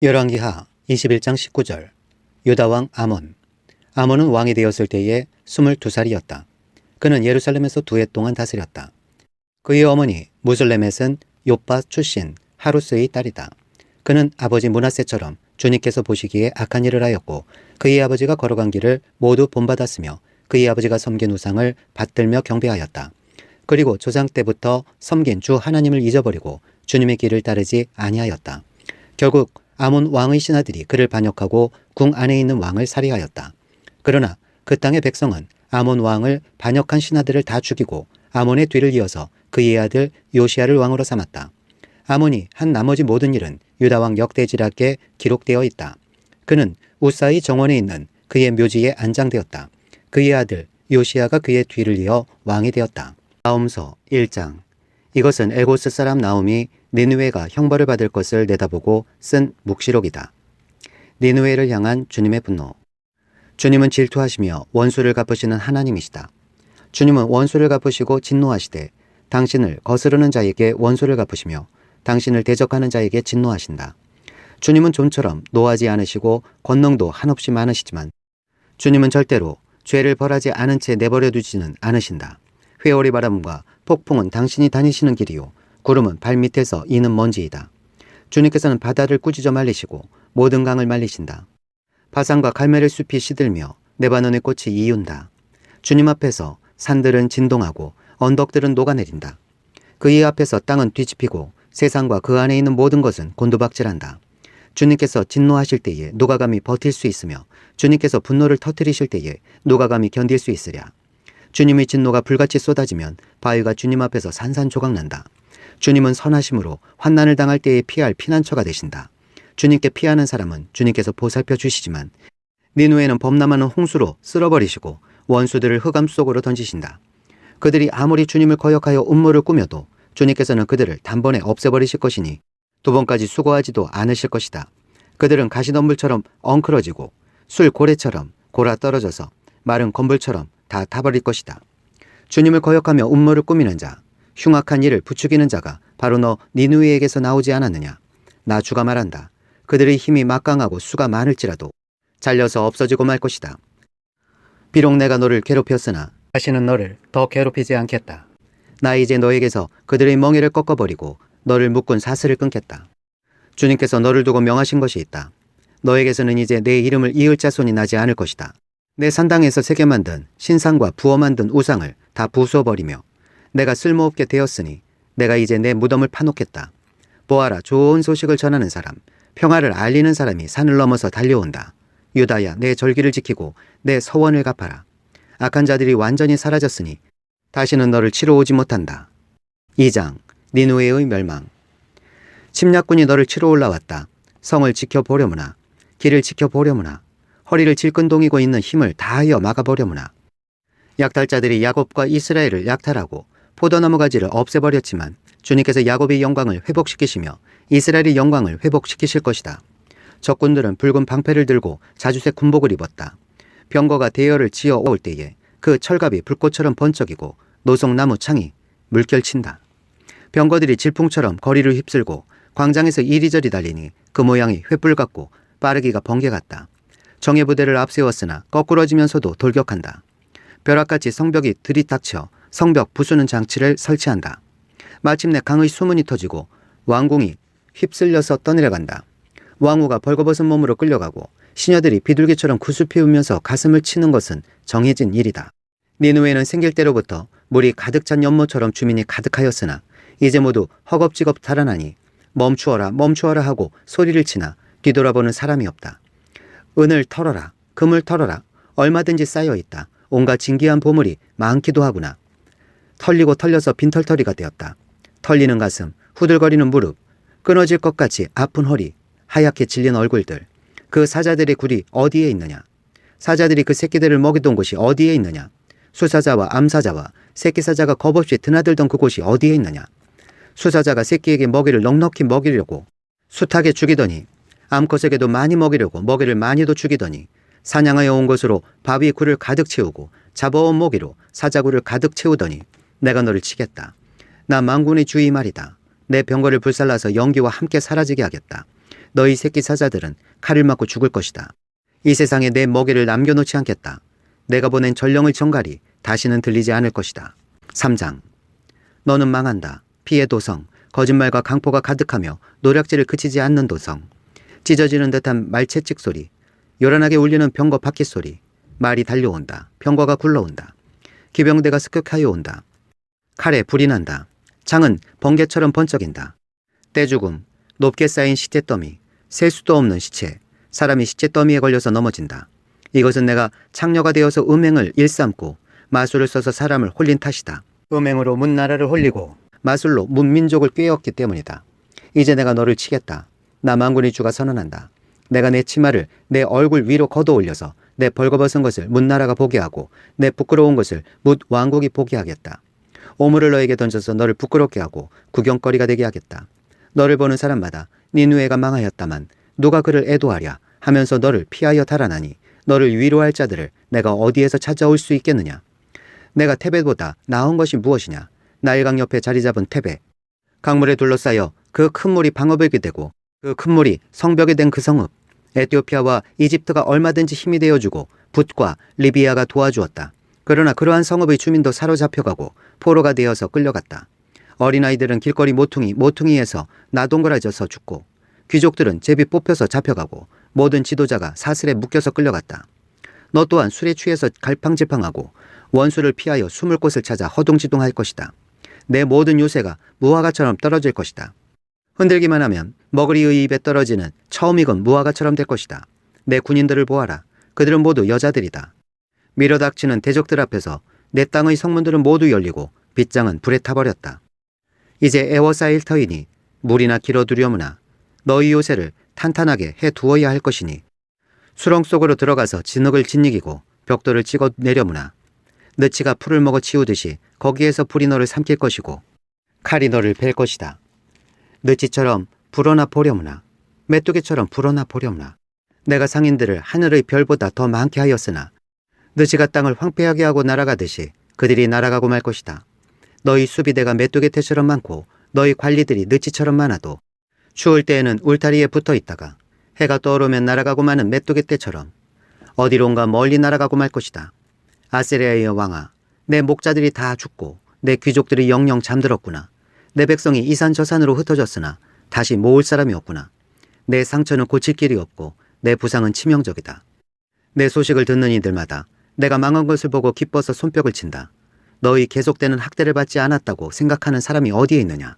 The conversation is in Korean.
열왕기하 21장 19절 유다왕 아몬 아몬은 왕이 되었을 때에 22살이었다. 그는 예루살렘에서 두 해 동안 다스렸다. 그의 어머니 무슬레멧은 요빠 출신 하루스의 딸이다. 그는 아버지 문하세처럼 주님께서 보시기에 악한 일을 하였고 그의 아버지가 걸어간 길을 모두 본받았으며 그의 아버지가 섬긴 우상을 받들며 경배하였다. 그리고 조상 때부터 섬긴 주 하나님을 잊어버리고 주님의 길을 따르지 아니하였다. 결국 아몬 왕의 신하들이 그를 반역하고 궁 안에 있는 왕을 살해하였다. 그러나 그 땅의 백성은 아몬 왕을 반역한 신하들을 다 죽이고 아몬의 뒤를 이어서 그의 아들 요시아를 왕으로 삼았다. 아몬이 한 나머지 모든 일은 유다 왕 역대지락에 기록되어 있다. 그는 우사의 정원에 있는 그의 묘지에 안장되었다. 그의 아들 요시아가 그의 뒤를 이어 왕이 되었다. 나움서 1장 이것은 에고스 사람 나움이 니누웨가 형벌을 받을 것을 내다보고 쓴 묵시록이다. 니누웨를 향한 주님의 분노. 주님은 질투하시며 원수를 갚으시는 하나님이시다. 주님은 원수를 갚으시고 진노하시되 당신을 거스르는 자에게 원수를 갚으시며 당신을 대적하는 자에게 진노하신다. 주님은 좀처럼 노하지 않으시고 권능도 한없이 많으시지만 주님은 절대로 죄를 벌하지 않은 채 내버려 두지는 않으신다. 회오리 바람과 폭풍은 당신이 다니시는 길이요 구름은 발밑에서 이는 먼지이다. 주님께서는 바다를 꾸짖어 말리시고 모든 강을 말리신다. 바산과 갈멜의 숲이 시들며 네바논의 꽃이 이윤다. 주님 앞에서 산들은 진동하고 언덕들은 녹아내린다. 그의 앞에서 땅은 뒤집히고 세상과 그 안에 있는 모든 것은 곤두박질한다. 주님께서 진노하실 때에 누가 감히 버틸 수 있으며 주님께서 분노를 터뜨리실 때에 누가 감히 견딜 수 있으랴. 주님의 진노가 불같이 쏟아지면 바위가 주님 앞에서 산산조각난다. 주님은 선하심으로 환난을 당할 때에 피할 피난처가 되신다. 주님께 피하는 사람은 주님께서 보살펴 주시지만 니누에는 범람하는 홍수로 쓸어버리시고 원수들을 흑암 속으로 던지신다. 그들이 아무리 주님을 거역하여 음모를 꾸며도 주님께서는 그들을 단번에 없애버리실 것이니 두 번까지 수고하지도 않으실 것이다. 그들은 가시덤불처럼 엉클어지고 술 고래처럼 골아 떨어져서 마른 건불처럼 다 타버릴 것이다. 주님을 거역하며 음모를 꾸미는 자, 흉악한 일을 부추기는 자가 바로 너 니누이에게서 나오지 않았느냐? 나 주가 말한다. 그들의 힘이 막강하고 수가 많을지라도 잘려서 없어지고 말 것이다. 비록 내가 너를 괴롭혔으나 다시는 너를 더 괴롭히지 않겠다. 나 이제 너에게서 그들의 멍에를 꺾어버리고 너를 묶은 사슬을 끊겠다. 주님께서 너를 두고 명하신 것이 있다. 너에게서는 이제 내 이름을 이을 자손이 나지 않을 것이다. 내 산당에서 새겨 만든 신상과 부어 만든 우상을 다 부숴버리며 내가 쓸모없게 되었으니 내가 이제 내 무덤을 파놓겠다. 보아라 좋은 소식을 전하는 사람, 평화를 알리는 사람이 산을 넘어서 달려온다. 유다야 내 절기를 지키고 내 서원을 갚아라. 악한 자들이 완전히 사라졌으니 다시는 너를 치러 오지 못한다. 2장 니누에의 멸망 침략군이 너를 치러 올라왔다. 성을 지켜보려무나 길을 지켜보려무나 허리를 질끈동이고 있는 힘을 다하여 막아보려무나 약탈자들이 야곱과 이스라엘을 약탈하고 포도나무 가지를 없애버렸지만 주님께서 야곱의 영광을 회복시키시며 이스라엘의 영광을 회복시키실 것이다. 적군들은 붉은 방패를 들고 자주색 군복을 입었다. 병거가 대열을 지어 올 때에 그 철갑이 불꽃처럼 번쩍이고 노송나무 창이 물결친다. 병거들이 질풍처럼 거리를 휩쓸고 광장에서 이리저리 달리니 그 모양이 횃불 같고 빠르기가 번개 같다. 정예 부대를 앞세웠으나 거꾸러지면서도 돌격한다. 벼락같이 성벽이 들이닥쳐 성벽 부수는 장치를 설치한다. 마침내 강의 수문이 터지고 왕궁이 휩쓸려서 떠내려간다. 왕후가 벌거벗은 몸으로 끌려가고 시녀들이 비둘기처럼 구슬 피 우면서 가슴을 치는 것은 정해진 일이다. 니누에는 생길 때로부터 물이 가득 찬 연못처럼 주민이 가득하였으나 이제 모두 허겁지겁 달아나니 멈추어라 멈추어라 하고 소리를 치나 뒤돌아보는 사람이 없다. 은을 털어라 금을 털어라 얼마든지 쌓여 있다. 온갖 진기한 보물이 많기도 하구나. 털리고 털려서 빈털터리가 되었다. 털리는 가슴, 후들거리는 무릎, 끊어질 것 같이 아픈 허리, 하얗게 질린 얼굴들. 그 사자들의 굴이 어디에 있느냐? 사자들이 그 새끼들을 먹이던 곳이 어디에 있느냐? 수사자와 암사자와 새끼 사자가 겁없이 드나들던 그곳이 어디에 있느냐? 수사자가 새끼에게 먹이를 넉넉히 먹이려고 숱하게 죽이더니 암컷에게도 많이 먹이려고 먹이를 많이도 죽이더니 사냥하여 온 것으로 바위 굴을 가득 채우고 잡아온 모기로 사자굴을 가득 채우더니 내가 너를 치겠다. 나 망군의 주의 말이다. 내 병거를 불살라서 연기와 함께 사라지게 하겠다. 너희 새끼 사자들은 칼을 맞고 죽을 것이다. 이 세상에 내 먹이를 남겨놓지 않겠다. 내가 보낸 전령의 정갈이 다시는 들리지 않을 것이다. 3장 너는 망한다. 피해 도성, 거짓말과 강포가 가득하며 노략질을 그치지 않는 도성. 찢어지는 듯한 말채찍 소리, 요란하게 울리는 병거 바퀴 소리. 말이 달려온다. 병거가 굴러온다. 기병대가 습격하여 온다. 칼에 불이 난다. 창은 번개처럼 번쩍인다. 떼죽음, 높게 쌓인 시체 더미, 셀 수도 없는 시체, 사람이 시체 더미에 걸려서 넘어진다. 이것은 내가 창녀가 되어서 음행을 일삼고 마술을 써서 사람을 홀린 탓이다. 음행으로 문 나라를 홀리고 마술로 문민족을 꿰었기 때문이다. 이제 내가 너를 치겠다. 나 망군의 주가 선언한다. 내가 내 치마를 내 얼굴 위로 걷어 올려서 내 벌거벗은 것을 문나라가 보게 하고 내 부끄러운 것을 묻 왕국이 보게 하겠다. 오물을 너에게 던져서 너를 부끄럽게 하고 구경거리가 되게 하겠다. 너를 보는 사람마다 니누에가 망하였다만 누가 그를 애도하랴 하면서 너를 피하여 달아나니 너를 위로할 자들을 내가 어디에서 찾아올 수 있겠느냐. 내가 테베보다 나은 것이 무엇이냐. 나일강 옆에 자리 잡은 테베. 강물에 둘러싸여 그 큰 물이 방어벽이 되고 그 큰 물이 성벽이 된그 성읍. 에티오피아와 이집트가 얼마든지 힘이 되어주고 붓과 리비아가 도와주었다. 그러나 그러한 성읍의 주민도 사로잡혀가고 포로가 되어서 끌려갔다. 어린아이들은 길거리 모퉁이 모퉁이에서 나동그라져서 죽고 귀족들은 제비 뽑혀서 잡혀가고 모든 지도자가 사슬에 묶여서 끌려갔다. 너 또한 술에 취해서 갈팡질팡하고 원수를 피하여 숨을 곳을 찾아 허둥지둥할 것이다. 내 모든 요새가 무화과처럼 떨어질 것이다. 흔들기만 하면 머그리의 입에 떨어지는 처음이건 무화과처럼 될 것이다. 내 군인들을 보아라. 그들은 모두 여자들이다. 밀어닥치는 대적들 앞에서 내 땅의 성문들은 모두 열리고 빗장은 불에 타버렸다. 이제 에워싸일 터이니 물이나 길어 두려무나 너희 요새를 탄탄하게 해 두어야 할 것이니 수렁 속으로 들어가서 진흙을 짓이기고 벽돌을 찍어 내려무나 느치가 풀을 먹어 치우듯이 거기에서 불이 너를 삼킬 것이고 칼이 너를 벨 것이다. 느치처럼 불어나 보려무나 메뚜기처럼 불어나 보려무나 내가 상인들을 하늘의 별보다 더 많게 하였으나 느치가 땅을 황폐하게 하고 날아가듯이 그들이 날아가고 말 것이다. 너희 수비대가 메뚜기 태처럼 많고 너희 관리들이 느치처럼 많아도 추울 때에는 울타리에 붙어 있다가 해가 떠오르면 날아가고 마는 메뚜기 떼처럼 어디론가 멀리 날아가고 말 것이다. 아세리아의 왕아, 내 목자들이 다 죽고 내 귀족들이 영영 잠들었구나. 내 백성이 이산 저산으로 흩어졌으나 다시 모을 사람이 없구나. 내 상처는 고칠 길이 없고 내 부상은 치명적이다. 내 소식을 듣는 이들마다 내가 망한 것을 보고 기뻐서 손뼉을 친다. 너희 계속되는 학대를 받지 않았다고 생각하는 사람이 어디에 있느냐?